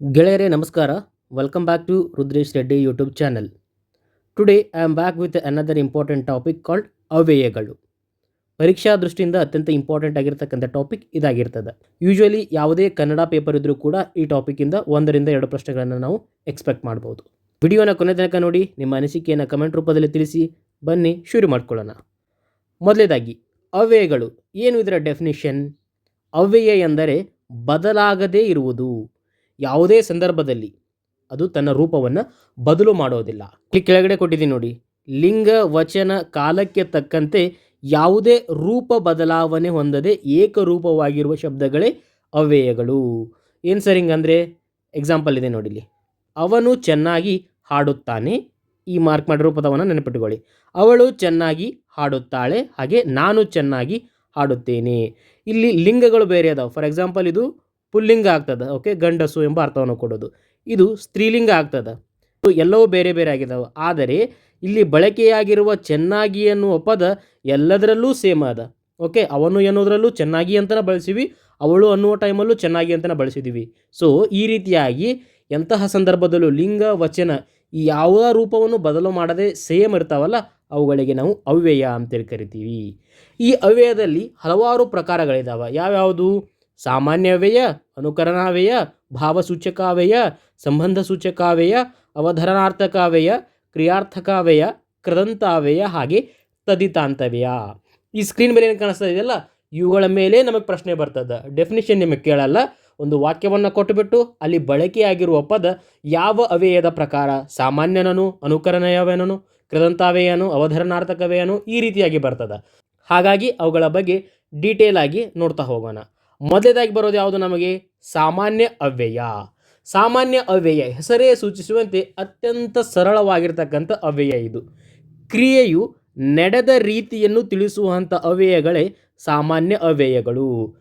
ಗೆಳೆಯರೇ, ನಮಸ್ಕಾರ. Welcome back to Rudresh Reddy YouTube channel today I am back with another important topic called ಅವ್ಯಯಗಳು ಪರೀಕ್ಷಾ ದೃಷ್ಟಿಯಿಂದ ಅತ್ಯಂತ important ಆಗಿರ್ತಕ್ಕಂಥ ಟಾಪಿಕ್ ಇದಾಗಿರ್ತದೆ. ಯೂಶ್ವಲಿ ಯಾವುದೇ ಕನ್ನಡ ಪೇಪರ್ ಇದ್ದರೂ ಕೂಡ ಈ ಟಾಪಿಕ್ಕಿಂದ ಒಂದರಿಂದ ಎರಡು ಪ್ರಶ್ನೆಗಳನ್ನು ನಾವು ಎಕ್ಸ್ಪೆಕ್ಟ್ ಮಾಡ್ಬೋದು. ವಿಡಿಯೋನ ಕೊನೆ ತನಕ ನೋಡಿ, ನಿಮ್ಮ ಅನಿಸಿಕೆಯನ್ನು ಕಮೆಂಟ್ ರೂಪದಲ್ಲಿ ತಿಳಿಸಿ, ಬನ್ನಿ, ಶುರು ಮಾಡ್ಕೊಳ್ಳೋಣ. ಮೊದಲೇದಾಗಿ ಅವ್ಯಯಗಳು ಏನು ಇದರ ಡೆಫಿನಿಷನ್ ಅವ್ಯಯ ಎಂದರೆ ಬದಲಾಗದೇ ಇರುವುದು. ಯಾವುದೇ ಸಂದರ್ಭದಲ್ಲಿ ಅದು ತನ್ನ ರೂಪವನ್ನು ಬದಲು ಮಾಡೋದಿಲ್ಲ. ಇಲ್ಲಿ ಕೆಳಗಡೆ ಕೊಟ್ಟಿದ್ದೀನಿ ನೋಡಿ. ಲಿಂಗ ವಚನ ಕಾಲಕ್ಕೆ ತಕ್ಕಂತೆ ಯಾವುದೇ ರೂಪ ಬದಲಾವಣೆ ಹೊಂದದೆ ಏಕರೂಪವಾಗಿರುವ ಶಬ್ದಗಳೇ ಅವ್ಯಯಗಳು. ಏನು ಸರ್ ಹಿಂಗಂದರೆ? ಎಕ್ಸಾಂಪಲ್ ಇದೆ ನೋಡಿ ಇಲ್ಲಿ. ಅವನು ಚೆನ್ನಾಗಿ ಹಾಡುತ್ತಾನೆ. ಈ ಮಾರ್ಕ್ ಮಾಡಿರೋ ಪದವನ್ನು ನೆನಪಿಟ್ಟುಕೊಳ್ಳಿ ಅವಳು ಚೆನ್ನಾಗಿ ಹಾಡುತ್ತಾಳೆ, ಹಾಗೆ ನಾನು ಚೆನ್ನಾಗಿ ಹಾಡುತ್ತೇನೆ. ಇಲ್ಲಿ ಲಿಂಗಗಳು ಬೇರೆ ಅದಾವೆ. ಫಾರ್ ಎಕ್ಸಾಂಪಲ್ ಇದು ಪುಲ್ಲಿಂಗ ಆಗ್ತದೆ ಓಕೆ ಗಂಡಸು ಎಂಬ ಅರ್ಥವನ್ನು ಕೊಡೋದು. ಇದು ಸ್ತ್ರೀಲಿಂಗ ಆಗ್ತದೆ. ಎಲ್ಲವೂ ಬೇರೆ ಬೇರೆ ಆಗಿದ್ದಾವೆ ಆದರೆ ಇಲ್ಲಿ ಬಳಕೆಯಾಗಿರುವ ಚೆನ್ನಾಗಿ ಅನ್ನುವ ಪದ ಎಲ್ಲದರಲ್ಲೂ ಸೇಮ್ ಅದ ಓಕೆ ಅವನು ಎನ್ನುವುದರಲ್ಲೂ ಚೆನ್ನಾಗಿ ಅಂತಲೇ ಬಳಸಿವಿ, ಅವಳು ಅನ್ನುವ ಟೈಮಲ್ಲೂ ಚೆನ್ನಾಗಿ ಅಂತನ ಬಳಸಿದ್ದೀವಿ ಸೊ ಈ ರೀತಿಯಾಗಿ ಎಂತಹ ಸಂದರ್ಭದಲ್ಲೂ ಲಿಂಗ, ವಚನ ಯಾವ ರೂಪವನ್ನು ಬದಲು ಮಾಡದೆ ಸೇಮ್ ಇರ್ತಾವಲ್ಲ, ಅವುಗಳಿಗೆ ನಾವು ಅವ್ಯಯ ಅಂತೇಳಿ ಕರಿತೀವಿ. ಈ ಅವ್ಯಯದಲ್ಲಿ ಹಲವಾರು ಪ್ರಕಾರಗಳಿದ್ದಾವೆ ಯಾವ್ಯಾವುದು? ಸಾಮಾನ್ಯ ವ್ಯಯ ಅನುಕರಣಾವ್ಯಯ, ಭಾವಸೂಚಕಾವ್ಯಯ ಸಂಬಂಧ ಸೂಚಕಾವ್ಯಯ ಅವಧರಣಾರ್ಥಕಾವ್ಯಯ, ಕ್ರಿಯಾರ್ಥಕಾವ್ಯಯ, ಕೃದಂತಾವ್ಯಯ ಹಾಗೆ ತದಿತಾಂತವ್ಯಯ ಈ ಸ್ಕ್ರೀನ್ ಮೇಲೆ ಏನು ಕಾಣಿಸ್ತಾ ಇದೆಯಲ್ಲ ಇವುಗಳ ಮೇಲೆ ನಮಗೆ ಪ್ರಶ್ನೆ ಬರ್ತದೆ. ಡೆಫಿನಿಷನ್ ನಿಮಗೆ ಕೇಳಲ್ಲ. ಒಂದು ವಾಕ್ಯವನ್ನು ಕೊಟ್ಟುಬಿಟ್ಟು ಅಲ್ಲಿ ಬಳಕೆಯಾಗಿರುವ ಪದ ಯಾವ ಅವ್ಯಯದ ಪ್ರಕಾರ? ಸಾಮಾನ್ಯನನು ಅನುಕರಣಯವೇನನು ಕೃದಂತಾವ್ಯಯನು ಅವಧರಣಾರ್ಥಕವೇನು ಈ ರೀತಿಯಾಗಿ ಬರ್ತದೆ. ಹಾಗಾಗಿ ಅವುಗಳ ಬಗ್ಗೆ ಡೀಟೇಲ್ ಆಗಿ ನೋಡ್ತಾ ಹೋಗೋಣ. ಮೊದಲೇದಾಗಿ ಬರೋದು ಯಾವುದು ನಮಗೆ? ಸಾಮಾನ್ಯ ಅವ್ಯಯ. ಸಾಮಾನ್ಯ ಅವ್ಯಯ ಹೆಸರೇ ಸೂಚಿಸುವಂತೆ ಅತ್ಯಂತ ಸರಳವಾಗಿರ್ತಕ್ಕಂಥ ಅವ್ಯಯ ಇದು. ಕ್ರಿಯೆಯು ನಡೆದ ರೀತಿಯನ್ನು ತಿಳಿಸುವಂಥ ಅವ್ಯಯಗಳೇ ಸಾಮಾನ್ಯ ಅವ್ಯಯಗಳು.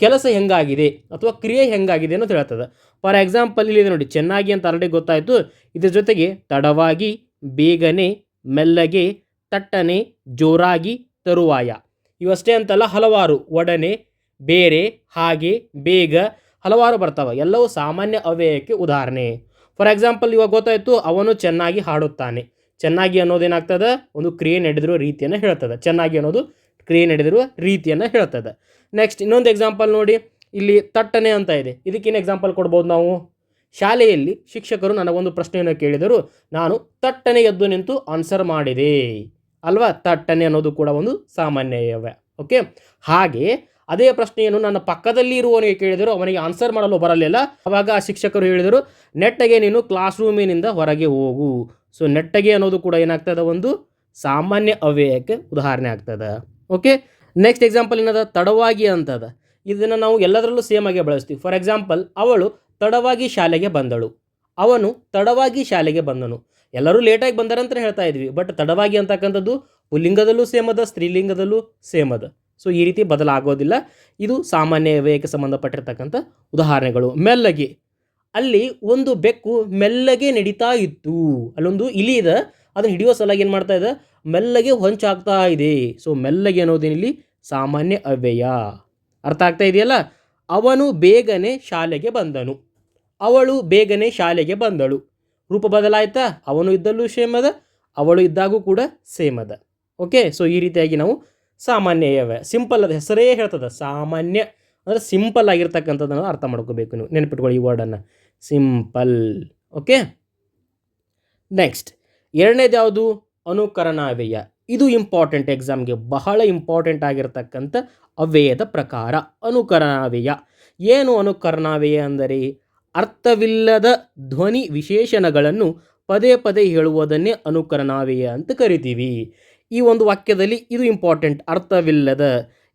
ಕೆಲಸ ಹೆಂಗಾಗಿದೆ ಅಥವಾ ಕ್ರಿಯೆ ಹೆಂಗಾಗಿದೆ ಅನ್ನೋದು ಹೇಳ್ತದೆ. ಫಾರ್ ಎಕ್ಸಾಂಪಲ್ ಇಲ್ಲಿ ನೋಡಿ, ಚೆನ್ನಾಗಿ ಅಂತ ಆಲ್ರೆಡಿ ಗೊತ್ತಾಯಿತು. ಇದರ ಜೊತೆಗೆ ತಡವಾಗಿ, ಬೇಗನೆ, ಮೆಲ್ಲಗೆ, ತಟ್ಟನೆ, ಜೋರಾಗಿ, ತರುವಾಯ. ಇವಷ್ಟೇ ಅಂತಲ್ಲ, ಹಲವಾರು, ಒಡನೆ ಬೇರೆ, ಹಾಗೆ, ಬೇಗ ಹಲವಾರು ಬರ್ತಾವೆ. ಎಲ್ಲವೂ ಸಾಮಾನ್ಯ ಅವ್ಯಯಕ್ಕೆ ಉದಾಹರಣೆ. ಫಾರ್ ಎಕ್ಸಾಂಪಲ್ ಇವಾಗ ಗೊತ್ತಾಯಿತು, ಅವನು ಚೆನ್ನಾಗಿ ಹಾಡುತ್ತಾನೆ. ಚೆನ್ನಾಗಿ ಅನ್ನೋದೇನಾಗ್ತದೆ ಒಂದು ಕ್ರಿಯೆ ನಡೆದಿರುವ ರೀತಿಯನ್ನು ಹೇಳ್ತದೆ. ಚೆನ್ನಾಗಿ ಅನ್ನೋದು ಕ್ರಿಯೆ ನಡೆದಿರುವ ರೀತಿಯನ್ನು ಹೇಳ್ತದೆ. ನೆಕ್ಸ್ಟ್ ಇನ್ನೊಂದು ಎಕ್ಸಾಂಪಲ್ ನೋಡಿ. ಇಲ್ಲಿ ತಟ್ಟನೆ ಅಂತ ಇದೆ. ಇದಕ್ಕೇನು ಎಕ್ಸಾಂಪಲ್ ಕೊಡ್ಬೋದು ನಾವು? ಶಾಲೆಯಲ್ಲಿ ಶಿಕ್ಷಕರು ನನಗೊಂದು ಪ್ರಶ್ನೆಯನ್ನು ಕೇಳಿದರು. ನಾನು ತಟ್ಟನೆ ಎದ್ದು ನಿಂತು ಆನ್ಸರ್ ಮಾಡಿದೆ. ಅಲ್ವಾ? ತಟ್ಟನೆ ಅನ್ನೋದು ಕೂಡ ಒಂದು ಸಾಮಾನ್ಯವೇ ಓಕೆ ಹಾಗೆ ಅದೇ ಪ್ರಶ್ನೆಯನ್ನು ನನ್ನ ಪಕ್ಕದಲ್ಲಿ ಇರುವವನಿಗೆ ಕೇಳಿದರು ಅವನಿಗೆ ಆನ್ಸರ್ ಮಾಡಲು ಬರಲಿಲ್ಲ. ಅವಾಗ ಆ ಶಿಕ್ಷಕರು ಹೇಳಿದರು, ನೆಟ್ಟಗೆ ನೀನು ಕ್ಲಾಸ್ ರೂಮಿನಿಂದ ಹೊರಗೆ ಹೋಗು. ಸೊ ನೆಟ್ಟಗೆ ಅನ್ನೋದು ಕೂಡ ಏನಾಗ್ತದೆ? ಒಂದು ಸಾಮಾನ್ಯ ಅವ್ಯಯಕ್ಕೆ ಉದಾಹರಣೆ ಆಗ್ತದೆ. ಓಕೆ ನೆಕ್ಸ್ಟ್ ಎಕ್ಸಾಂಪಲ್ ಏನದ? ತಡವಾಗಿ ಅಂತದ. ಇದನ್ನು ನಾವು ಎಲ್ಲದರಲ್ಲೂ ಸೇಮ್ ಆಗಿ ಬಳಸ್ತೀವಿ. ಫಾರ್ ಎಕ್ಸಾಂಪಲ್ ಅವಳು ತಡವಾಗಿ ಶಾಲೆಗೆ ಬಂದಳು. ಅವನು ತಡವಾಗಿ ಶಾಲೆಗೆ ಬಂದನು. ಎಲ್ಲರೂ ಲೇಟಾಗಿ ಬಂದಾರಂತ ಹೇಳ್ತಾ ಇದ್ವಿ. ಬಟ್ ತಡವಾಗಿ ಅಂತಕ್ಕಂಥದ್ದು ಪುಲ್ಲಿಂಗದಲ್ಲೂ ಸೇಮ್ ಅದ, ಸ್ತ್ರೀಲಿಂಗದಲ್ಲೂ ಸೇಮ್ ಅದ. ಸೊ ಈ ರೀತಿ ಬದಲಾಗೋದಿಲ್ಲ. ಇದು ಸಾಮಾನ್ಯ ವ್ಯಯಕ್ಕೆ ಸಂಬಂಧಪಟ್ಟಿರ್ತಕ್ಕಂಥ ಉದಾಹರಣೆಗಳು. ಮೆಲ್ಲಗೆ. ಅಲ್ಲಿ ಒಂದು ಬೆಕ್ಕು ಮೆಲ್ಲಗೆ ನಡೀತಾ ಇತ್ತು. ಅಲ್ಲೊಂದು ಇಲಿ ಇದೆ. ಅದನ್ನು ಹಿಡಿಯೋ ಸಲಾಗಿ ಏನು ಮಾಡ್ತಾ ಇದೆ? ಮೆಲ್ಲಗೆ ಹೊಂಚಾಗ್ತಾ ಇದೆ. ಸೊ ಮೆಲ್ಲಗೆ ಅನ್ನೋದೇನಿಲ್ಲಿ? ಸಾಮಾನ್ಯ ಅವ್ಯಯ. ಅರ್ಥ ಆಗ್ತಾ ಇದೆಯಲ್ಲ? ಅವನು ಬೇಗನೆ ಶಾಲೆಗೆ ಬಂದನು. ಅವಳು ಬೇಗನೆ ಶಾಲೆಗೆ ಬಂದಳು. ರೂಪ ಬದಲಾಯ್ತಾ? ಅವನು ಇದ್ದಲ್ಲೂ ಸೇಮ್ ಅದ. ಅವಳು ಇದ್ದಾಗೂ ಕೂಡ ಸೇಮ್ ಅದ. ಓಕೆ? ಸೊ ಈ ರೀತಿಯಾಗಿ ನಾವು ಸಾಮಾನ್ಯವೇ ಸಿಂಪಲ್ ಅದು ಹೆಸರೇ ಹೇಳ್ತದೆ. ಸಾಮಾನ್ಯ ಅಂದರೆ ಸಿಂಪಲ್ ಆಗಿರ್ತಕ್ಕಂಥದ್ದನ್ನು ಅರ್ಥ ಮಾಡ್ಕೋಬೇಕು ನೀವು. ನೆನಪಿಟ್ಕೊಳ್ಳಿ ಈ ವರ್ಡನ್ನು ಸಿಂಪಲ್ ಓಕೆ ನೆಕ್ಸ್ಟ್ ಎರಡನೇದು ಯಾವುದು? ಅನುಕರಣಾವ್ಯಯ. ಇದು ಇಂಪಾರ್ಟೆಂಟ್ ಎಕ್ಸಾಮ್ಗೆ ಬಹಳ ಇಂಪಾರ್ಟೆಂಟ್ ಆಗಿರತಕ್ಕಂಥ ಅವ್ಯಯದ ಪ್ರಕಾರ. ಅನುಕರಣಾವ್ಯಯ. ಏನು ಅನುಕರಣಾವ್ಯಯ ಅಂದರೆ ಅರ್ಥವಿಲ್ಲದ ಧ್ವನಿ ವಿಶೇಷಣಗಳನ್ನು ಪದೇ ಪದೇ ಹೇಳುವುದನ್ನೇ ಅನುಕರಣಾವ್ಯಯ ಅಂತ ಕರಿತೀವಿ. ಈ ಒಂದು ವಾಕ್ಯದಲ್ಲಿ ಇದು ಇಂಪಾರ್ಟೆಂಟ್ ಅರ್ಥವಿಲ್ಲದ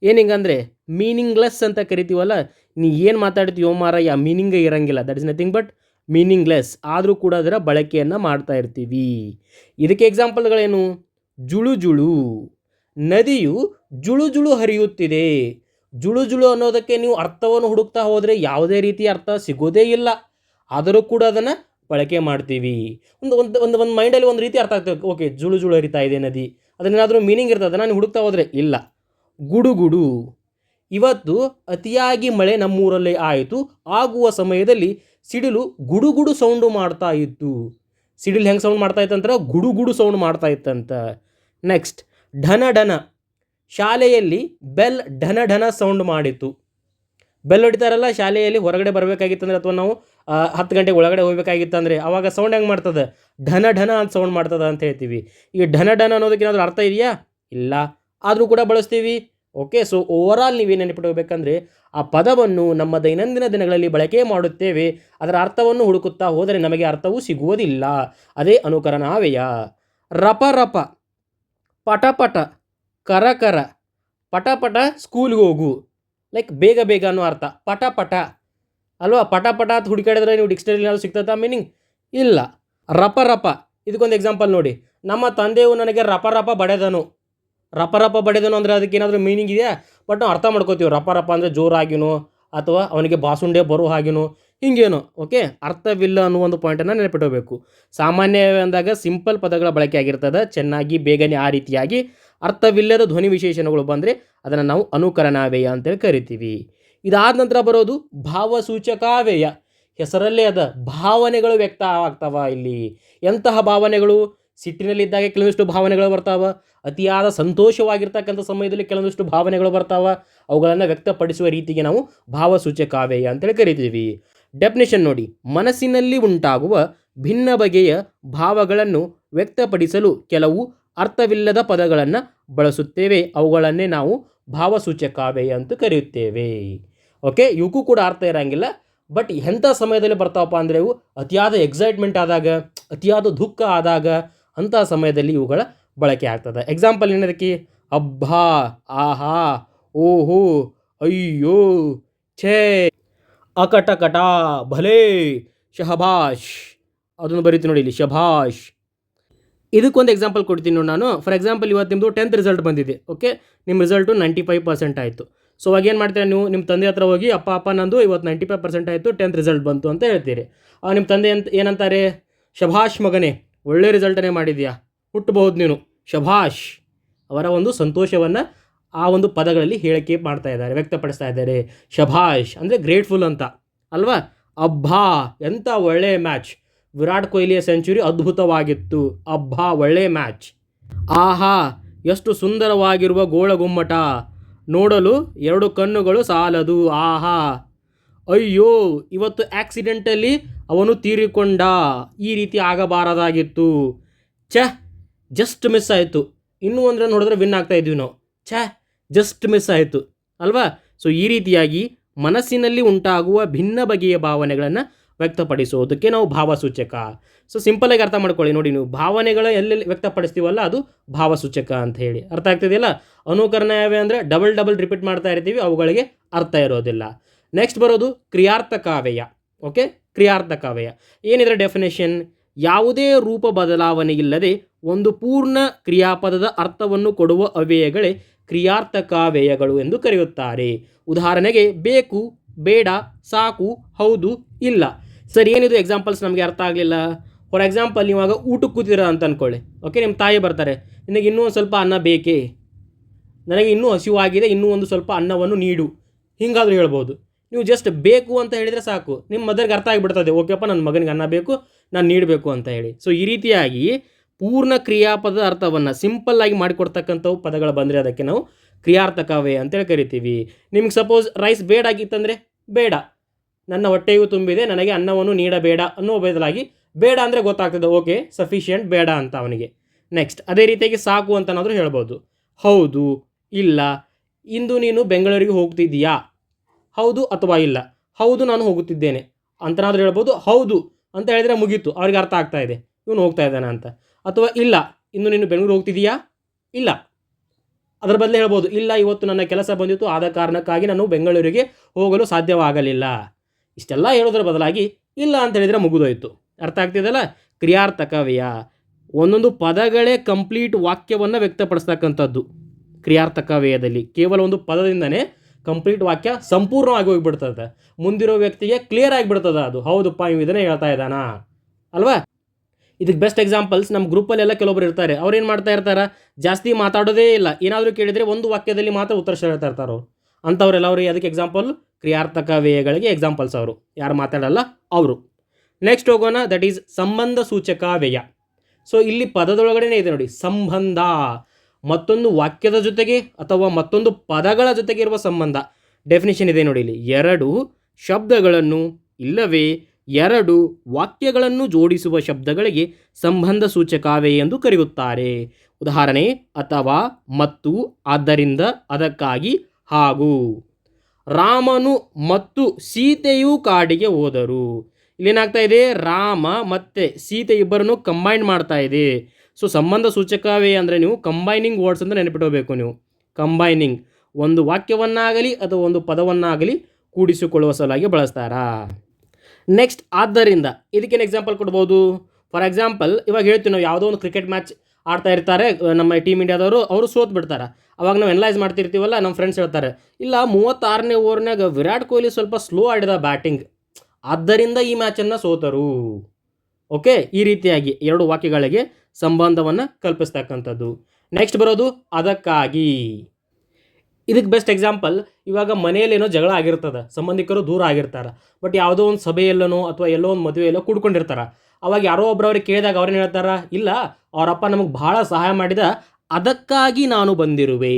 ಏನಿಂಗಂದರೆ ಮೀನಿಂಗ್ಲೆಸ್ ಅಂತ ಕರಿತೀವಲ್ಲ, ನೀ ಏನು ಮಾತಾಡ್ತೀವೋ ಮಾರಯ್ಯ ಮೀನಿಂಗೇ ಇರಂಗಿಲ್ಲ. That is nothing but meaningless ಆದರೂ ಕೂಡ ಅದರ ಬಳಕೆಯನ್ನು ಮಾಡ್ತಾ ಇರ್ತೀವಿ. ಇದಕ್ಕೆ ಎಕ್ಸಾಂಪಲ್ಗಳೇನು ಜುಳು ಜುಳು ನದಿಯು ಜುಳು ಜುಳು ಹರಿಯುತ್ತಿದೆ. ಜುಳು ಜುಳು ಅನ್ನೋದಕ್ಕೆ ನೀವು ಅರ್ಥವನ್ನು ಹುಡುಕ್ತಾ ಹೋದರೆ ಯಾವುದೇ ರೀತಿಯ ಅರ್ಥ ಸಿಗೋದೇ ಇಲ್ಲ. ಆದರೂ ಕೂಡ ಅದನ್ನು ಬಳಕೆ ಮಾಡ್ತೀವಿ. ಒಂದು ಒಂದು ಒಂದು ಒಂದು ಮೈಂಡಲ್ಲಿ ಒಂದು ರೀತಿ ಅರ್ಥ ಆಗ್ತದೆ. ಓಕೆ ಜುಳು ಜುಳು ಹರಿತಾ ಇದೆ ನದಿ. ಅದನ್ನೇನಾದರೂ ಮೀನಿಂಗ್ ಇರ್ತದೆ ನಾನು ಹುಡುಕ್ತಾ ಹೋದರೆ ಇಲ್ಲ. ಗುಡುಗುಡು ಇವತ್ತು ಅತಿಯಾಗಿ ಮಳೆ ನಮ್ಮೂರಲ್ಲಿ ಆಯಿತು, ಆಗುವ ಸಮಯದಲ್ಲಿ ಸಿಡಿಲು ಗುಡುಗುಡು ಸೌಂಡು ಮಾಡ್ತಾ ಇತ್ತು. ಸಿಡಿಲು ಹೆಂಗೆ ಸೌಂಡ್ ಮಾಡ್ತಾ ಇತ್ತಂದ್ರೆ ಗುಡುಗುಡು ಸೌಂಡ್ ಮಾಡ್ತಾ ಇತ್ತಂತ ನೆಕ್ಸ್ಟ್ ಢನ ಢನ. ಶಾಲೆಯಲ್ಲಿ ಬೆಲ್ ಢನ ಢನ ಸೌಂಡ್ ಮಾಡಿತ್ತು. ಬೆಲ್ ಹೊಡಿತಾರಲ್ಲ ಶಾಲೆಯಲ್ಲಿ ಹೊರಗಡೆ ಬರಬೇಕಾಗಿತ್ತಂದ್ರೆ ಅಥವಾ ನಾವು ಹತ್ತು ಗಂಟೆಗೆ ಒಳಗಡೆ ಹೋಗ್ಬೇಕಾಗಿತ್ತಂದರೆ ಅವಾಗ ಸೌಂಡ್ ಹೆಂಗೆ ಮಾಡ್ತದೆ? ಢನ ಢನ ಅಂತ ಸೌಂಡ್ ಮಾಡ್ತದೆ ಅಂತ ಹೇಳ್ತೀವಿ. ಈ ಢನ ಢನ ಅನ್ನೋದಕ್ಕೆ ಏನಾದರೂ ಅರ್ಥ ಇದೆಯಾ? ಇಲ್ಲ. ಆದರೂ ಕೂಡ ಬಳಸ್ತೀವಿ. ಓಕೆ ಸೊ ಓವರಾಲ್ ನೀವೇ ನೆನಪಿಟ್ಕೋಬೇಕಂದ್ರೆ ಆ ಪದವನ್ನು ನಮ್ಮ ದೈನಂದಿನ ದಿನಗಳಲ್ಲಿ ಬಳಕೆ ಮಾಡುತ್ತೇವೆ. ಅದರ ಅರ್ಥವನ್ನು ಹುಡುಕುತ್ತಾ ಹೋದರೆ ನಮಗೆ ಅರ್ಥವೂ ಸಿಗುವುದಿಲ್ಲ. ಅದೇ ಅನುಕರಣಾವ್ಯಯ ರಪ ರಪ ಪಟಪಟ ಕರಕರ ಕರ ಕರ ಸ್ಕೂಲ್ಗೆ ಹೋಗು. ಲೈಕ್ ಬೇಗ ಬೇಗ ಅನ್ನೋ ಅರ್ಥ. ಪಟ ಪಟ. ಅಲ್ವಾ? ಪಟ ಪಟ ಅಂತ ಹುಡುಕಾಡಿದ್ರೆ ನೀವು ಡಿಕ್ಷನರಿನಲ್ಲಿ ಸಿಗ್ತದ ಮೀನಿಂಗ್ ಇಲ್ಲ. ರಪ ರಪ. ಇದಕ್ಕೊಂದು ಎಕ್ಸಾಂಪಲ್ ನೋಡಿ. ನಮ್ಮ ತಂದೆಯು ನನಗೆ ರಪ ರಪ ಬಡೆದನು. ರಪ ರಪ ಬಡೆದನು ಅಂದರೆ ಅದಕ್ಕೆ ಏನಾದರೂ ಮೀನಿಂಗ್ ಇದೆಯಾ? ಬಟ್ ನಾವು ಅರ್ಥ ಮಾಡ್ಕೋತೀವಿ. ರಪ ರಪ ಅಂದರೆ ಜೋರಾಗಿನೋ ಅಥವಾ ಅವನಿಗೆ ಬಾಸುಂಡೆ ಬರೋ ಹಾಗೇನೋ. ಹಿಂಗೇನೋ ಓಕೆ ಅರ್ಥವಿಲ್ಲ ಅನ್ನೋ ಒಂದು ಪಾಯಿಂಟನ್ನು ನೆನಪಿಟ್ಟಬೇಕು ಸಾಮಾನ್ಯ ಅಂದಾಗ ಸಿಂಪಲ್ ಪದಗಳ ಬಳಕೆ ಆಗಿರ್ತದೆ. ಚೆನ್ನಾಗಿ, ಬೇಗನೆ ಆ ರೀತಿಯಾಗಿ ಅರ್ಥವಿಲ್ಲದ ಧ್ವನಿ ವಿಶೇಷಣಗಳು ಬಂದರೆ ಅದನ್ನು ನಾವು ಅನುಕರಣಾವ್ಯಯ ಅಂತೇಳಿ ಕರಿತೀವಿ. ಇದಾದ ನಂತರ ಬರೋದು ಭಾವಸೂಚಕಾವ್ಯಯ. ಹೆಸರಲ್ಲೇ ಅದ ಭಾವನೆಗಳು ವ್ಯಕ್ತ ಆಗ್ತಾವ ಇಲ್ಲಿ. ಎಂತಹ ಭಾವನೆಗಳು? ಸಿಟ್ಟಿನಲ್ಲಿದ್ದಾಗ ಕೆಲವೊಂದಿಷ್ಟು ಭಾವನೆಗಳು ಬರ್ತಾವ. ಅತಿಯಾದ ಸಂತೋಷವಾಗಿರ್ತಕ್ಕಂಥ ಸಮಯದಲ್ಲಿ ಕೆಲವೊಂದಿಷ್ಟು ಭಾವನೆಗಳು ಬರ್ತಾವ. ಅವುಗಳನ್ನು ವ್ಯಕ್ತಪಡಿಸುವ ರೀತಿಗೆ ನಾವು ಭಾವಸೂಚಕಾವ್ಯಯ ಅಂತೇಳಿ ಕರಿತೀವಿ. ಡೆಫಿನೇಷನ್ ನೋಡಿ. ಮನಸ್ಸಿನಲ್ಲಿ ಉಂಟಾಗುವ ಭಿನ್ನ ಬಗೆಯ ಭಾವಗಳನ್ನು ವ್ಯಕ್ತಪಡಿಸಲು ಕೆಲವು ಅರ್ಥವಿಲ್ಲದ ಪದಗಳನ್ನು ಬಳಸುತ್ತೇವೆ. ಅವುಗಳನ್ನೇ ನಾವು ಭಾವಸೂಚಕಾವ್ಯಯ ಅಂತ ಕರೆಯುತ್ತೇವೆ. ಓಕೆ ಇವಕ್ಕೂ ಕೂಡ ಅರ್ಥ ಇರೋಂಗಿಲ್ಲ. ಬಟ್ ಎಂಥ ಸಮಯದಲ್ಲಿ ಬರ್ತಾವಪ್ಪ ಅಂದರೆ ಇವು ಅತಿಯಾದ ಎಕ್ಸೈಟ್ಮೆಂಟ್ ಆದಾಗ, ಅತಿಯಾದ ದುಃಖ ಆದಾಗ ಅಂಥ ಸಮಯದಲ್ಲಿ ಇವುಗಳ ಬಳಕೆ ಆಗ್ತದೆ. ಎಕ್ಸಾಂಪಲ್ ಏನದಕ್ಕೆ? ಅಬ್ಬಾ, ಆಹಾ, ಓಹೋ, ಅಯ್ಯೋ, ಛೇ, ಅಕಟಕಟ, ಭಲೇ, ಶಹಬಾಷ್. ಅದನ್ನು ಬರೀತೀನಿ ನೋಡಿ ಇಲ್ಲಿ ಶಭಾಷ್ ಇದಕ್ಕೊಂದು ಎಕ್ಸಾಂಪಲ್ ಕೊಡ್ತೀನಿ ನೋಡಿ ನಾನು. ಫಾರ್ ಎಕ್ಸಾಂಪಲ್ ಇವತ್ತು ನಿಮ್ಮದು ಟೆಂತ್ ರಿಸಲ್ಟ್ ಬಂದಿದೆ ಓಕೆ ನಿಮ್ಮ ರಿಸಲ್ಟು ನೈಂಟಿ ಫೈವ್ ಪರ್ಸೆಂಟ್ ಆಯಿತು. ಸೊ ಅವಾಗ ಏನು ಮಾಡ್ತೀರಾ ನೀವು? ನಿಮ್ಮ ತಂದೆ ಹತ್ರ ಹೋಗಿ, ಅಪ್ಪ ಅಪ್ಪ, ನಂದು ಇವತ್ತು ನೈಂಟಿ ಫೈವ್ ಪರ್ಸೆಂಟ್ ಆಯಿತು ಟೆಂತ್ ರಿಸಲ್ಟ್ ಬಂತು ಅಂತ ಹೇಳ್ತೀರಿ. ನಿಮ್ಮ ತಂದೆ ಅಂತ ಏನಂತಾರೆ? ಶಭಾಷ್ ಮಗನೇ, ಒಳ್ಳೆ ರಿಸಲ್ಟನ್ನೇ ಮಾಡಿದೀಯಾ ಹುಟ್ಟಬಹುದು ನೀನು. ಶಭಾಷ್ ಅವರ ಒಂದು ಸಂತೋಷವನ್ನು ಆ ಒಂದು ಪದಗಳಲ್ಲಿ ಹೇಳಿಕೆ ಮಾಡ್ತಾ ಇದ್ದಾರೆ, ವ್ಯಕ್ತಪಡಿಸ್ತಾ ಇದ್ದಾರೆ. ಶಭಾಷ್ ಅಂದರೆ ಗ್ರೇಟ್ಫುಲ್ ಅಂತ. ಅಲ್ವಾ? ಅಬ್ಬಾ ಎಂಥ ಒಳ್ಳೆಯ ಮ್ಯಾಚ್ ವಿರಾಟ್ ಕೊಹ್ಲಿಯ ಸೆಂಚುರಿ ಅದ್ಭುತವಾಗಿತ್ತು. ಅಬ್ಬಾ ಒಳ್ಳೆಯ ಮ್ಯಾಚ್ ಆಹಾ, ಎಷ್ಟು ಸುಂದರವಾಗಿರುವ ಗೋಳಗುಮ್ಮಟ. ನೋಡಲು ಎರಡು ಕಣ್ಣುಗಳು ಸಾಲದು. ಆಹಾ. ಅಯ್ಯೋ, ಇವತ್ತು ಆಕ್ಸಿಡೆಂಟಲ್ಲಿ ಅವನು ತೀರಿಕೊಂಡ. ಈ ರೀತಿ ಆಗಬಾರದಾಗಿತ್ತು. ಛ, ಜಸ್ಟ್ ಮಿಸ್ ಆಯಿತು. ಇನ್ನೂ ಒಂದ್ರೆ ನೋಡಿದ್ರೆ ವಿನ್ ಆಗ್ತಾ ಇದ್ವಿ ನಾವು. ಛ, ಜಸ್ಟ್ ಮಿಸ್ ಆಯಿತು. ಅಲ್ವಾ? ಸೊ, ಈ ರೀತಿಯಾಗಿ ಮನಸ್ಸಿನಲ್ಲಿ ಉಂಟಾಗುವ ಭಿನ್ನ ಬಗೆಯ ಭಾವನೆಗಳನ್ನು ವ್ಯಕ್ತಪಡಿಸೋದಕ್ಕೆ ನಾವು ಭಾವಸೂಚಕ. ಸೊ ಸಿಂಪಲಾಗಿ ಅರ್ಥ ಮಾಡ್ಕೊಳ್ಳಿ. ನೋಡಿ, ನೀವು ಭಾವನೆಗಳ ಎಲ್ಲೆಲ್ಲಿ ವ್ಯಕ್ತಪಡಿಸ್ತೀವಲ್ಲ, ಅದು ಭಾವಸೂಚಕ ಅಂತ ಹೇಳಿ. ಅರ್ಥ ಆಗ್ತಿದೆಯಲ್ಲ? ಅನುಕರಣ ಯಾವೆ ಅಂದರೆ ಡಬಲ್ ಡಬಲ್ ರಿಪೀಟ್ ಮಾಡ್ತಾ ಇರ್ತೀವಿ, ಅವುಗಳಿಗೆ ಅರ್ಥ ಇರೋದಿಲ್ಲ. ನೆಕ್ಸ್ಟ್ ಬರೋದು ಕ್ರಿಯಾರ್ಥಕಾವ್ಯಯ. ಓಕೆ ಕ್ರಿಯಾರ್ಥಕಾವ್ಯಯ. ಏನಿದ್ರೆ ಡೆಫಿನೇಷನ್ ಯಾವುದೇ ರೂಪ ಬದಲಾವಣೆ ಇಲ್ಲದೆ ಒಂದು ಪೂರ್ಣ ಕ್ರಿಯಾಪದದ ಅರ್ಥವನ್ನು ಕೊಡುವ ಅವ್ಯಯಗಳೇ ಕ್ರಿಯಾರ್ಥಕಾವ್ಯಯಗಳು ಎಂದು ಕರೆಯುತ್ತಾರೆ. ಉದಾಹರಣೆಗೆ, ಬೇಕು, ಬೇಡ, ಸಾಕು, ಹೌದು, ಇಲ್ಲ. ಸರ್, ಏನಿದು ಎಕ್ಸಾಂಪಲ್ಸ್ ನಮಗೆ ಅರ್ಥ ಆಗಲಿಲ್ಲ? ಫಾರ್ ಎಕ್ಸಾಂಪಲ್ ನೀವಾಗ ಊಟಕ್ಕೆ ಕೂತಿರ ಅಂತ ಅಂದ್ಕೊಳ್ಳಿ ಓಕೆ ನಿಮ್ಮ ತಾಯಿ ಬರ್ತಾರೆ. ನಿನಗೆ ಇನ್ನೂ ಒಂದು ಸ್ವಲ್ಪ ಅನ್ನ ಬೇಕೇ? ನನಗೆ ಇನ್ನೂ ಹಸಿವಾಗಿದೆ ಇನ್ನೂ ಒಂದು ಸ್ವಲ್ಪ ಅನ್ನವನ್ನು ನೀಡು. ಹಿಂಗಾದರೂ ಹೇಳ್ಬೋದು. ನೀವು ಜಸ್ಟ್ ಬೇಕು ಅಂತ ಹೇಳಿದರೆ ಸಾಕು. ನಿಮ್ಮ ಮದರ್ಗೆ ಅರ್ಥ ಆಗಿಬಿಡ್ತದೆ. ಓಕೆಪ್ಪ ನನ್ನ ಮಗನಿಗೆ ಅನ್ನ ಬೇಕು, ನಾನು ನೀಡಬೇಕು ಅಂತ ಹೇಳಿ. ಸೊ ಈ ರೀತಿಯಾಗಿ ಪೂರ್ಣ ಕ್ರಿಯಾಪದದ ಅರ್ಥವನ್ನು ಸಿಂಪಲ್ಲಾಗಿ ಮಾಡಿಕೊಡ್ತಕ್ಕಂಥವು ಪದಗಳು ಬಂದರೆ ಅದಕ್ಕೆ ನಾವು ಕ್ರಿಯಾರ್ಥಕವೇ ಅಂತೇಳಿ ಕರಿತೀವಿ. ನಿಮ್ಗೆ ಸಪೋಸ್ ರೈಸ್ ಬೇಡ ಆಗಿತ್ತಂದರೆ ಬೇಡ. ನನ್ನ ಹೊಟ್ಟೆಯೂ ತುಂಬಿದೆ, ನನಗೆ ಅನ್ನವನ್ನು ನೀಡಬೇಡ ಅನ್ನೋ ಬದಲಾಗಿ ಬೇಡ ಅಂದರೆ ಗೊತ್ತಾಗ್ತದೆ, ಓಕೆ, ಸಫಿಷಿಯೆಂಟ್ ಬೇಡ ಅಂತ ಅವನಿಗೆ. ನೆಕ್ಸ್ಟ್, ಅದೇ ರೀತಿಯಾಗಿ ಸಾಕು ಅಂತನಾದರೂ ಹೇಳ್ಬೋದು. ಹೌದು, ಇಲ್ಲ, ಇಂದು ನೀನು ಬೆಂಗಳೂರಿಗೆ ಹೋಗ್ತಿದ್ದೀಯಾ? ಹೌದು ಅಥವಾ ಇಲ್ಲ? ಹೌದು, ನಾನು ಹೋಗುತ್ತಿದ್ದೇನೆ. ಅಂತನಾದರೂ ಹೇಳ್ಬೋದು, ಹೌದು ಅಂತ ಹೇಳಿದರೆ ಮುಗೀತು, ಅವ್ರಿಗೆ ಅರ್ಥ ಆಗ್ತಾ ಇದೆ. ಇವನು ಹೋಗ್ತಾ ಇದ್ದಾನೆ ಅಂತ. ಅಥವಾ ಇಲ್ಲ ಇನ್ನು ನೀನು ಬೆಂಗಳೂರು ಹೋಗ್ತಿದ್ದೀಯಾ? ಇಲ್ಲ. ಅದರ ಬದಲು ಹೇಳ್ಬೋದು, ಇಲ್ಲ, ಇವತ್ತು ನನ್ನ ಕೆಲಸ ಬಂದಿತ್ತು, ಆದ ಕಾರಣಕ್ಕಾಗಿ ನಾನು ಬೆಂಗಳೂರಿಗೆ ಹೋಗಲು ಸಾಧ್ಯವಾಗಲಿಲ್ಲ. ಇಷ್ಟೆಲ್ಲ ಹೇಳೋದ್ರ ಬದಲಾಗಿ ಇಲ್ಲ ಅಂತ ಹೇಳಿದರೆ ಮುಗಿದೋಯ್ತು. ಅರ್ಥ ಆಗ್ತಿದೆಯಲ್ಲ? ಕ್ರಿಯಾರ್ಥಕವ್ಯ. ಒಂದೊಂದು ಪದಗಳೇ ಕಂಪ್ಲೀಟ್ ವಾಕ್ಯವನ್ನು ವ್ಯಕ್ತಪಡಿಸ್ತಕ್ಕಂಥದ್ದು. ಕ್ರಿಯಾರ್ಥಕವ್ಯಯದಲ್ಲಿ ಕೇವಲ ಒಂದು ಪದದಿಂದನೇ ಕಂಪ್ಲೀಟ್ ವಾಕ್ಯ ಸಂಪೂರ್ಣವಾಗಿ ಹೋಗಿಬಿಡ್ತದೆ. ಮುಂದಿರೋ ವ್ಯಕ್ತಿಗೆ ಕ್ಲಿಯರ್ ಆಗಿಬಿಡ್ತದೆ ಅದು. ಹೌದಪ್ಪ, ಇವ್ ಇದನ್ನೇ ಹೇಳ್ತಾ ಇದ್ದಾನಾ? ಅಲ್ವಾ? ಇದಕ್ಕೆ ಬೆಸ್ಟ್ ಎಕ್ಸಾಂಪಲ್ಸ್ ನಮ್ಮ ಗ್ರೂಪಲ್ಲೆಲ್ಲ ಕೆಲವೊಬ್ರು ಇರ್ತಾರೆ. ಅವ್ರು ಏನು ಮಾಡ್ತಾ ಇರ್ತಾರೆ? ಜಾಸ್ತಿ ಮಾತಾಡೋದೇ ಇಲ್ಲ. ಏನಾದರೂ ಕೇಳಿದರೆ ಒಂದು ವಾಕ್ಯದಲ್ಲಿ ಮಾತ್ರ ಉತ್ತರ ಹೇಳ್ತಾ ಇರ್ತಾರೆ? ಅವ್ರು ಅಂಥವ್ರೆಲ್ಲ ಅವ್ರಿಗೆ ಅದಕ್ಕೆ ಎಕ್ಸಾಂಪಲ್ ಕ್ರಿಯಾರ್ಥಕ ವ್ಯಯಗಳಿಗೆ ಎಕ್ಸಾಂಪಲ್ಸ್ ಅವರು. ಯಾರು ಮಾತಾಡಲ್ಲ? ಅವರು. ನೆಕ್ಸ್ಟ್ ಹೋಗೋಣ ದಟ್ ಈಸ್ ಸಂಬಂಧ ಸೂಚಕ ವ್ಯಯ. ಸೊ ಇಲ್ಲಿ ಪದದೊಳಗಡೆನೇ ಇದೆ ನೋಡಿ, ಸಂಬಂಧ. ಮತ್ತೊಂದು ವಾಕ್ಯದ ಜೊತೆಗೆ ಅಥವಾ ಮತ್ತೊಂದು ಪದಗಳ ಜೊತೆಗೆ ಇರುವ ಸಂಬಂಧ. ಡೆಫಿನಿಷನ್ ಇದೆ ನೋಡಿ ಇಲ್ಲಿ. ಎರಡು ಶಬ್ದಗಳನ್ನು ಇಲ್ಲವೇ ಎರಡು ವಾಕ್ಯಗಳನ್ನು ಜೋಡಿಸುವ ಶಬ್ದಗಳಿಗೆ ಸಂಬಂಧ ಸೂಚಕಾವೆ ಎಂದು ಕರೆಯುತ್ತಾರೆ. ಉದಾಹರಣೆ, ಅಥವಾ, ಮತ್ತು, ಆದ್ದರಿಂದ, ಅದಕ್ಕಾಗಿ, ಹಾಗೂ. ರಾಮನು ಮತ್ತು ಸೀತೆಯು ಕಾಡಿಗೆ ಹೋದರು. ಇಲ್ಲೇನಾಗ್ತಾ ಇದೆ? ರಾಮ ಮತ್ತು ಸೀತೆ ಇಬ್ಬರನ್ನು ಕಂಬೈನ್ ಮಾಡ್ತಾ ಇದೆ. ಸೊ ಸಂಬಂಧ ಸೂಚಕವೇ ಅಂದರೆ ನೀವು ಕಂಬೈನಿಂಗ್ ವರ್ಡ್ಸ್ ಅಂತ ನೆನಪಿಟ್ಕೋಬೇಕು ನೀವು. ಕಂಬೈನಿಂಗ್ ಒಂದು ವಾಕ್ಯವನ್ನಾಗಲಿ ಅಥವಾ ಒಂದು ಪದವನ್ನಾಗಲಿ ಕೂಡಿಸಿಕೊಳ್ಳುವ ಸಲಾಗಿ ಬಳಸ್ತಾರಾ? ನೆಕ್ಸ್ಟ್ ಆದ್ದರಿಂದ ಇದಕ್ಕೇನು ಎಕ್ಸಾಂಪಲ್ ಕೊಡ್ಬೋದು? ಫಾರ್ ಎಕ್ಸಾಂಪಲ್ ಇವಾಗ ಹೇಳ್ತೀವಿ ನಾವು ಯಾವುದೋ ಒಂದು ಕ್ರಿಕೆಟ್ ಮ್ಯಾಚ್ ಆಡ್ತಾ ಇರ್ತಾರೆ ನಮ್ಮ ಟೀಮ್ ಇಂಡಿಯಾದವರು, ಅವರು ಸೋತ್ ಬಿಡ್ತಾರೆ. ಅವಾಗ ನಾವು ಎನಲೈಸ್ ಮಾಡ್ತಿರ್ತೀವಲ್ಲ ನಮ್ಮ ಫ್ರೆಂಡ್ಸ್ ಹೇಳ್ತಾರೆ, ಇಲ್ಲ, ಮೂವತ್ತಾರನೇ ಓವರ್ನಾಗ ವಿರಾಟ್ ಕೊಹ್ಲಿ ಸ್ವಲ್ಪ ಸ್ಲೋ ಆಡಿದ ಬ್ಯಾಟಿಂಗ್ ಆದ್ದರಿಂದ ಈ ಮ್ಯಾಚನ್ನು ಸೋತರು. ಓಕೆ ಈ ರೀತಿಯಾಗಿ ಎರಡು ವಾಕ್ಯಗಳಿಗೆ ಸಂಬಂಧವನ್ನು ಕಲ್ಪಿಸ್ತಕ್ಕಂಥದ್ದು. ನೆಕ್ಸ್ಟ್ ಬರೋದು ಅದಕ್ಕಾಗಿ. ಇದಕ್ಕೆ ಬೆಸ್ಟ್ ಎಕ್ಸಾಂಪಲ್ ಇವಾಗ ಮನೆಯಲ್ಲೇನೋ ಜಗಳ ಆಗಿರ್ತದೆ, ಸಂಬಂಧಿಕರು ದೂರ ಆಗಿರ್ತಾರೆ ಬಟ್ ಯಾವುದೋ ಒಂದು ಸಭೆಯಲ್ಲನೋ ಅಥವಾ ಎಲ್ಲೋ ಒಂದು ಮದುವೆಯಲ್ಲೋ ಕೂಡ್ಕೊಂಡಿರ್ತಾರೆ. ಅವಾಗ ಯಾರೋ ಒಬ್ರು ಅವ್ರಿಗೆ ಕೇಳಿದಾಗ ಅವ್ರೇನು ಹೇಳ್ತಾರ, ಇಲ್ಲ ಅವರಪ್ಪ ನಮಗೆ ಭಾಳ ಸಹಾಯ ಮಾಡಿದ, ಅದಕ್ಕಾಗಿ ನಾನು ಬಂದಿರುವೆ.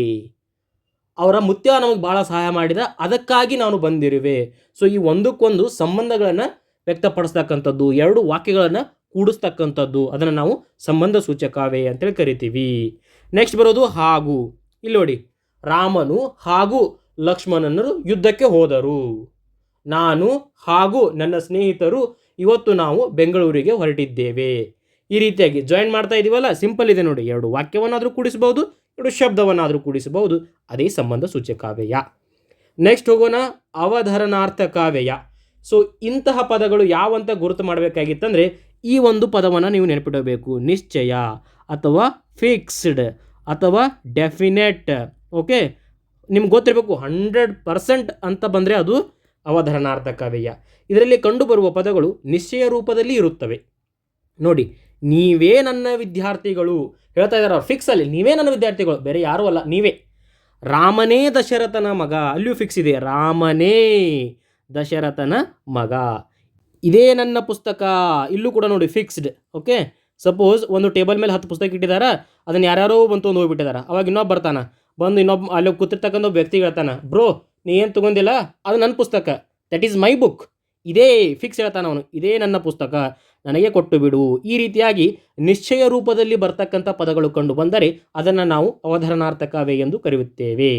ಅವರ ಮುತ್ಯ ನಮಗೆ ಭಾಳ ಸಹಾಯ ಮಾಡಿದ, ಅದಕ್ಕಾಗಿ ನಾನು ಬಂದಿರುವೆ. ಸೊ ಈ ಒಂದಕ್ಕೊಂದು ಸಂಬಂಧಗಳನ್ನು ವ್ಯಕ್ತಪಡಿಸ್ತಕ್ಕಂಥದ್ದು, ಎರಡು ವಾಕ್ಯಗಳನ್ನು ಕೂಡಿಸ್ತಕ್ಕಂಥದ್ದು, ಅದನ್ನು ನಾವು ಸಂಬಂಧ ಸೂಚಕವೇ ಅಂತೇಳಿ ಕರಿತೀವಿ. ನೆಕ್ಸ್ಟ್ ಬರೋದು ಹಾಗೂ. ಇಲ್ಲಿ ನೋಡಿ, ರಾಮನು ಹಾಗೂ ಲಕ್ಷ್ಮಣನರು ಯುದ್ಧಕ್ಕೆ ಹೋದರು. ನಾನು ಹಾಗೂ ನನ್ನ ಸ್ನೇಹಿತರು ಇವತ್ತು ನಾವು ಬೆಂಗಳೂರಿಗೆ ಹೊರಟಿದ್ದೇವೆ. ಈ ರೀತಿಯಾಗಿ ಜಾಯಿನ್ ಮಾಡ್ತಾ ಇದೀವಲ್ಲ? ಸಿಂಪಲ್ ಇದೆ ನೋಡಿ. ಎರಡು ವಾಕ್ಯವನ್ನಾದರೂ ಕೂಡಿಸಬಹುದು, ಎರಡು ಶಬ್ದವನ್ನಾದರೂ ಕೂಡಿಸಬಹುದು. ಅದೇ ಸಂಬಂಧ ಸೂಚಕಾವ್ಯಯ ನೆಕ್ಸ್ಟ್ ಹೋಗೋಣ. ಅವಧರಣಾರ್ಥ ಕಾವ್ಯ ಸೊ ಇಂತಹ ಪದಗಳು ಯಾವಂತ ಗುರುತು ಮಾಡಬೇಕಾಗಿತ್ತಂದರೆ, ಈ ಒಂದು ಪದವನ್ನು ನೀವು ನೆನಪಿಡಬೇಕು. ನಿಶ್ಚಯ ಅಥವಾ ಫಿಕ್ಸ್ಡ್ ಅಥವಾ ಡೆಫಿನೆಟ್ ಓಕೆ ನಿಮ್ಗೆ ಗೊತ್ತಿರಬೇಕು ಹಂಡ್ರೆಡ್ ಪರ್ಸೆಂಟ್ ಅಂತ ಬಂದರೆ ಅದು ಅವಧರಣಾರ್ಥಕಾವ್ಯಯ ಇದರಲ್ಲಿ ಕಂಡುಬರುವ ಪದಗಳು ನಿಶ್ಚಯ ರೂಪದಲ್ಲಿ ಇರುತ್ತವೆ. ನೋಡಿ, ನೀವೇ ನನ್ನ ವಿದ್ಯಾರ್ಥಿಗಳು. ಹೇಳ್ತಾ ಇದ್ದಾರೆ ಫಿಕ್ಸ್ ಅಲ್ಲಿ. ನೀವೇ ನನ್ನ ವಿದ್ಯಾರ್ಥಿಗಳು. ಬೇರೆ ಯಾರೂ ಅಲ್ಲ, ನೀವೇ. ರಾಮನೇ ದಶರಥನ ಮಗ. ಅಲ್ಲಿಯೂ ಫಿಕ್ಸ್ ಇದೆ. ರಾಮನೇ ದಶರಥನ ಮಗ. ಇದೇ ನನ್ನ ಪುಸ್ತಕ. ಇಲ್ಲೂ ಕೂಡ ನೋಡಿ ಫಿಕ್ಸ್ಡ್ ಓಕೆ ಸಪೋಸ್ ಒಂದು ಟೇಬಲ್ ಮೇಲೆ ಹತ್ತು ಪುಸ್ತಕ ಇಟ್ಟಿದ್ದಾರೆ ಅದನ್ನು ಯಾರ್ಯಾರೋ ಬಂತು ಒಂದು ಹೋಗ್ಬಿಟ್ಟಿದ್ದಾರೆ ಅವಾಗ ಇನ್ನೊಬ್ಬ ಬರ್ತಾನೆ. ಬಂದು ಇನ್ನೊಬ್ಬ, ಅಲ್ಲಿ ಕೂತಿರ್ತಕ್ಕಂಥ ವ್ಯಕ್ತಿ ಹೇಳ್ತಾನೆ, ಬ್ರೋ ನೀ ಏನು ತೊಗೊಂಡಿಲ್ಲ? ಅದು ನನ್ನ ಪುಸ್ತಕ. ದಟ್ ಈಸ್ ಮೈ ಬುಕ್ ಇದೇ ಫಿಕ್ಸ್ ಹೇಳ್ತಾನೆ ಅವನು. ಇದೇ ನನ್ನ ಪುಸ್ತಕ. ನನಗೆ ಕೊಟ್ಟು ಬಿಡು. ಈ ರೀತಿಯಾಗಿ ನಿಶ್ಚಯ ರೂಪದಲ್ಲಿ ಬರ್ತಕ್ಕಂಥ ಪದಗಳು ಕಂಡು ಬಂದರೆ ಅದನ್ನು ನಾವು ಅವಧರಣಾರ್ಥಕವೇ ಎಂದು ಕರೆಯುತ್ತೇವೆ.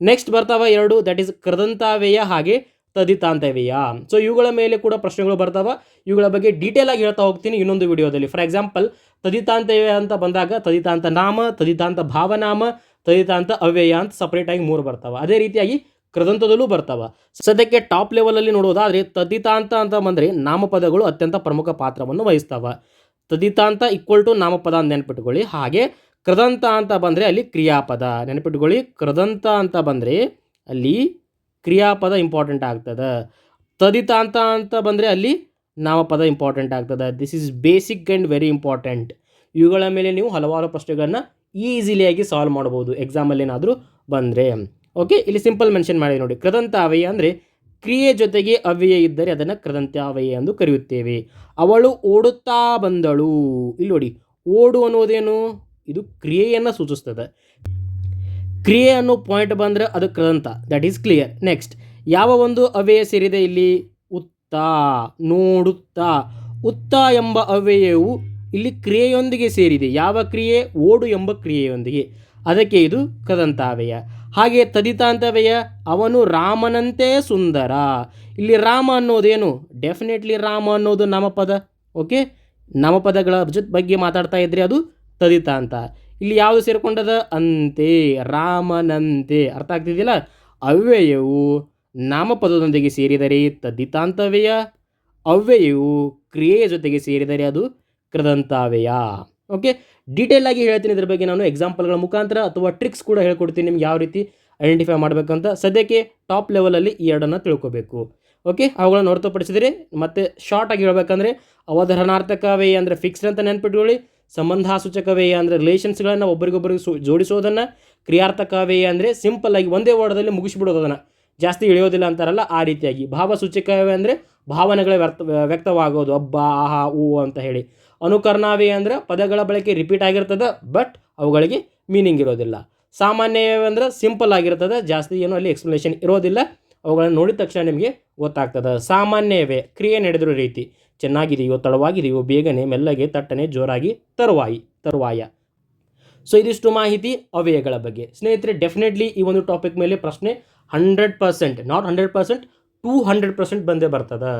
ನೆಕ್ಸ್ಟ್ ಬರ್ತಾವ ಎರಡು. ದಟ್ ಈಸ್ ಕೃದಂತಾವೆಯ ಹಾಗೆ ತದಿತಾಂತವ್ಯಯ. ಸೊ ಇವುಗಳ ಮೇಲೆ ಕೂಡ ಪ್ರಶ್ನೆಗಳು ಬರ್ತಾವ. ಇವುಗಳ ಬಗ್ಗೆ ಡೀಟೇಲ್ ಆಗಿ ಹೇಳ್ತಾ ಹೋಗ್ತೀನಿ ಇನ್ನೊಂದು ವಿಡಿಯೋದಲ್ಲಿ ಫಾರ್ ಎಕ್ಸಾಂಪಲ್ ತದಿತಾಂತವ್ಯಯ ಅಂತ ಬಂದಾಗ ತದಿತಾಂತ ನಾಮ, ತದಿತಾಂತ ಭಾವನಾಮ, ತದಿತಾಂತ ಅವ್ಯಯ ಅಂತ ಸಪ್ರೇಟಾಗಿ ಮೂರು ಬರ್ತಾವ. ಅದೇ ರೀತಿಯಾಗಿ ಕೃದಂತದಲ್ಲೂ ಬರ್ತಾವ. ಸದ್ಯಕ್ಕೆ ಟಾಪ್ ಲೆವೆಲಲ್ಲಿ ನೋಡೋದಾದರೆ ತದಿತಾಂತ ಅಂತ ಬಂದರೆ ನಾಮಪದಗಳು ಅತ್ಯಂತ ಪ್ರಮುಖ ಪಾತ್ರವನ್ನು ವಹಿಸ್ತಾವ. ತದಿತಾಂತ ಈಕ್ವಲ್ ಟು ನಾಮಪದ ಅಂತ ನೆನಪಿಟ್ಕೊಳ್ಳಿ. ಹಾಗೆ ಕೃದಂತ ಅಂತ ಬಂದರೆ ಅಲ್ಲಿ ಕ್ರಿಯಾಪದ. ನೆನಪಿಟ್ಕೊಳ್ಳಿ ಕೃದಂತ ಅಂತ ಬಂದರೆ ಅಲ್ಲಿ ಕ್ರಿಯಾಪದ ಇಂಪಾರ್ಟೆಂಟ್ ಆಗ್ತದೆ. ತದಿತಾಂತ ಅಂತ ಬಂದರೆ ಅಲ್ಲಿ ನಾಮಪದ ಇಂಪಾರ್ಟೆಂಟ್ ಆಗ್ತದೆ. This is basic and very important ಇವುಗಳ ಮೇಲೆ ನೀವು ಹಲವಾರು ಪ್ರಶ್ನೆಗಳನ್ನು ಈಸಿಲಿಯಾಗಿ ಸಾಲ್ವ್ ಮಾಡ್ಬೋದು ಎಕ್ಸಾಮಲ್ಲಿ ಏನಾದರೂ ಬಂದರೆ. ಓಕೆ ಇಲ್ಲಿ ಸಿಂಪಲ್ ಮೆನ್ಷನ್ ಮಾಡಿ ನೋಡಿ. ಕೃದಂತ ಅವಯ ಅಂದರೆ ಕ್ರಿಯೆ ಜೊತೆಗೆ ಅವ್ಯಯ ಇದ್ದರೆ ಅದನ್ನು ಕೃದಂತ ಅವಯ ಎಂದು ಕರೆಯುತ್ತೇವೆ. ಅವಳು ಓಡುತ್ತಾ ಬಂದಳು. ಇಲ್ಲಿ ನೋಡಿ, ಓಡು ಅನ್ನೋದೇನು? ಇದು ಕ್ರಿಯೆಯನ್ನು ಸೂಚಿಸ್ತದೆ. ಕ್ರಿಯೆ ಅನ್ನೋ ಪಾಯಿಂಟ್ ಬಂದರೆ ಅದು ಕೃದಂತ. ದಟ್ ಈಸ್ ಕ್ಲಿಯರ್ ನೆಕ್ಸ್ಟ್ ಯಾವ ಒಂದು ಅವ್ಯಯ ಸೇರಿದೆ ಇಲ್ಲಿ? ಉತ್ತ, ನೋಡುತ್ತಾ. ಉತ್ತ ಎಂಬ ಅವ್ಯಯವು ಇಲ್ಲಿ ಕ್ರಿಯೆಯೊಂದಿಗೆ ಸೇರಿದೆ. ಯಾವ ಕ್ರಿಯೆ? ಓಡು ಎಂಬ ಕ್ರಿಯೆಯೊಂದಿಗೆ. ಅದಕ್ಕೆ ಇದು ಕದಂತಾವ್ಯಯ ಹಾಗೆ ತದಿತಾಂತವ್ಯಯ ಅವನು ರಾಮನಂತೆ ಸುಂದರ. ಇಲ್ಲಿ ರಾಮ ಅನ್ನೋದೇನು? ಡೆಫಿನೆಟ್ಲಿ ರಾಮ ಅನ್ನೋದು ನಾಮಪದ. ಓಕೆ ನಾಮಪದಗಳ ಜೊತೆ ಬಗ್ಗೆ ಮಾತಾಡ್ತಾ ಇದ್ರೆ ಅದು ತದಿತಾಂತ. ಇಲ್ಲಿ ಯಾವುದು ಸೇರಿಕೊಂಡದ? ಅಂತೆ, ರಾಮನಂತೆ. ಅರ್ಥ ಆಗ್ತಿದೆಯಲ್ಲ? ಅವ್ಯಯವು ನಾಮಪದದೊಂದಿಗೆ ಸೇರಿದರೆ ತದ್ದಿತಾಂತವ್ಯಯ ಅವ್ಯಯವು ಕ್ರಿಯೆಯ ಜೊತೆಗೆ ಸೇರಿದರೆ ಅದು ಕೃದಂತಾವ್ಯಯ ಓಕೆ ಡೀಟೇಲ್ ಆಗಿ ಹೇಳ್ತೀನಿ ಇದ್ರ ಬಗ್ಗೆ ನಾನು ಎಕ್ಸಾಂಪಲ್ಗಳ ಮುಖಾಂತರ ಅಥವಾ ಟ್ರಿಕ್ಸ್ ಕೂಡ ಹೇಳ್ಕೊಡ್ತೀನಿ ನಿಮ್ಗೆ ಯಾವ ರೀತಿ ಐಡೆಂಟಿಫೈ ಮಾಡಬೇಕಂತ. ಸದ್ಯಕ್ಕೆ ಟಾಪ್ ಲೆವೆಲಲ್ಲಿ ಈ ಎರಡನ್ನು ತಿಳ್ಕೊಬೇಕು. ಓಕೆ ಅವುಗಳನ್ನು ಹೊರತುಪಡಿಸಿದರೆ ಮತ್ತೆ ಶಾರ್ಟ್ ಆಗಿ ಹೇಳ್ಬೇಕಂದ್ರೆ ಅವಧರಣಾರ್ಥಕವೇ ಅಂದರೆ ಫಿಕ್ಸ್ಡ್ ಅಂತ ನೆನ್ಪಿಟ್ಕೊಳ್ಳಿ. ಸಂಬಂಧಾಸೂಚಕವೇ ಅಂದರೆ ರಿಲೇಷನ್ಸ್ಗಳನ್ನು ಒಬ್ಬರಿಗೊಬ್ಬರಿಗೆ ಸು ಜೋಡಿಸೋದನ್ನು. ಕ್ರಿಯಾರ್ಥಕವೇ ಅಂದರೆ ಸಿಂಪಲ್ ಆಗಿ ಒಂದೇ ವರ್ಡದಲ್ಲಿ ಮುಗಿಸ್ಬಿಡೋದನ್ನು. ಜಾಸ್ತಿ ಇಳಿಯೋದಿಲ್ಲ ಅಂತಾರಲ್ಲ ಆ ರೀತಿಯಾಗಿ. ಭಾವಸೂಚಕವೇ ಅಂದರೆ ಭಾವನೆಗಳೇ ವ್ಯರ್ಥ ವ್ಯಕ್ತವಾಗೋದು. ಅಬ್ಬ, ಆಹಾ ಹೂ ಅಂತ ಹೇಳಿ. ಅನುಕರಣಾವೇ ಅಂದರೆ ಪದಗಳ ಬಳಕೆ ರಿಪೀಟ್ ಆಗಿರ್ತದೆ ಬಟ್ ಅವುಗಳಿಗೆ ಮೀನಿಂಗ್ ಇರೋದಿಲ್ಲ. ಸಾಮಾನ್ಯವೇ ಅಂದರೆ ಸಿಂಪಲ್ ಆಗಿರ್ತದೆ, ಜಾಸ್ತಿ ಏನು ಅಲ್ಲಿ ಎಕ್ಸ್ಪ್ಲನೇಷನ್ ಇರೋದಿಲ್ಲ. ಅವುಗಳನ್ನು ನೋಡಿದ ತಕ್ಷಣ ನಿಮಗೆ ಗೊತ್ತಾಗ್ತದೆ. ಸಾಮಾನ್ಯವೇ, ಕ್ರಿಯೆ ನಡೆದಿರೋ ರೀತಿ. ಚೆನ್ನಾಗಿದೆಯೋ, ತಡವಾಗಿದೆಯೋ, ಬೇಗನೆ, ಮೆಲ್ಲಗೆ, ತಟ್ಟನೆ, ಜೋರಾಗಿ, ತರುವಾಯಿ, ತರುವಾಯ. ಸೊ ಇದಿಷ್ಟು ಮಾಹಿತಿ ಅವ್ಯಯಗಳ ಬಗ್ಗೆ. ಸ್ನೇಹಿತರೆ ಡೆಫಿನೆಟ್ಲಿ ಈ ಒಂದು ಟಾಪಿಕ್ ಮೇಲೆ ಪ್ರಶ್ನೆ hundred percent not hundred percent two hundred percent ಬಂದೇ ಬರ್ತದೆ.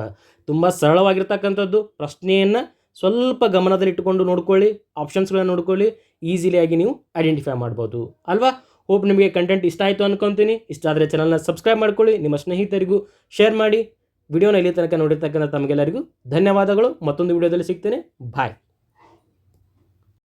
ತುಂಬ ಸರಳವಾಗಿರ್ತಕ್ಕಂಥದ್ದು. ಪ್ರಶ್ನೆಯನ್ನು ಸ್ವಲ್ಪ ಗಮನದಲ್ಲಿಟ್ಟುಕೊಂಡು ನೋಡ್ಕೊಳ್ಳಿ ಆಪ್ಷನ್ಸ್ಗಳನ್ನು ನೋಡ್ಕೊಳ್ಳಿ ಈಸಿಲಿಯಾಗಿ ನೀವು ಐಡೆಂಟಿಫೈ ಮಾಡ್ಬೋದು. ಅಲ್ವಾ? ಹೋಪ್ ನಿಮಗೆ ಕಂಟೆಂಟ್ ಇಷ್ಟ ಆಯಿತು ಅನ್ಕೊತೀನಿ. ಇಷ್ಟ ಆದರೆ ಚಾನಲ್ನ ಸಬ್ಸ್ಕ್ರೈಬ್ ಮಾಡ್ಕೊಳ್ಳಿ. ನಿಮ್ಮ ಸ್ನೇಹಿತರಿಗೂ ಶೇರ್ ಮಾಡಿ. ವಿಡಿಯೋನ ಇಲ್ಲಿ ತನಕ ನೋಡಿರ್ತಕ್ಕಂಥ ತಮಗೆಲ್ಲರಿಗೂ ಧನ್ಯವಾದಗಳು. ಮತ್ತೊಂದು ವಿಡಿಯೋದಲ್ಲಿ ಸಿಗ್ತೇನೆ. ಬಾಯ್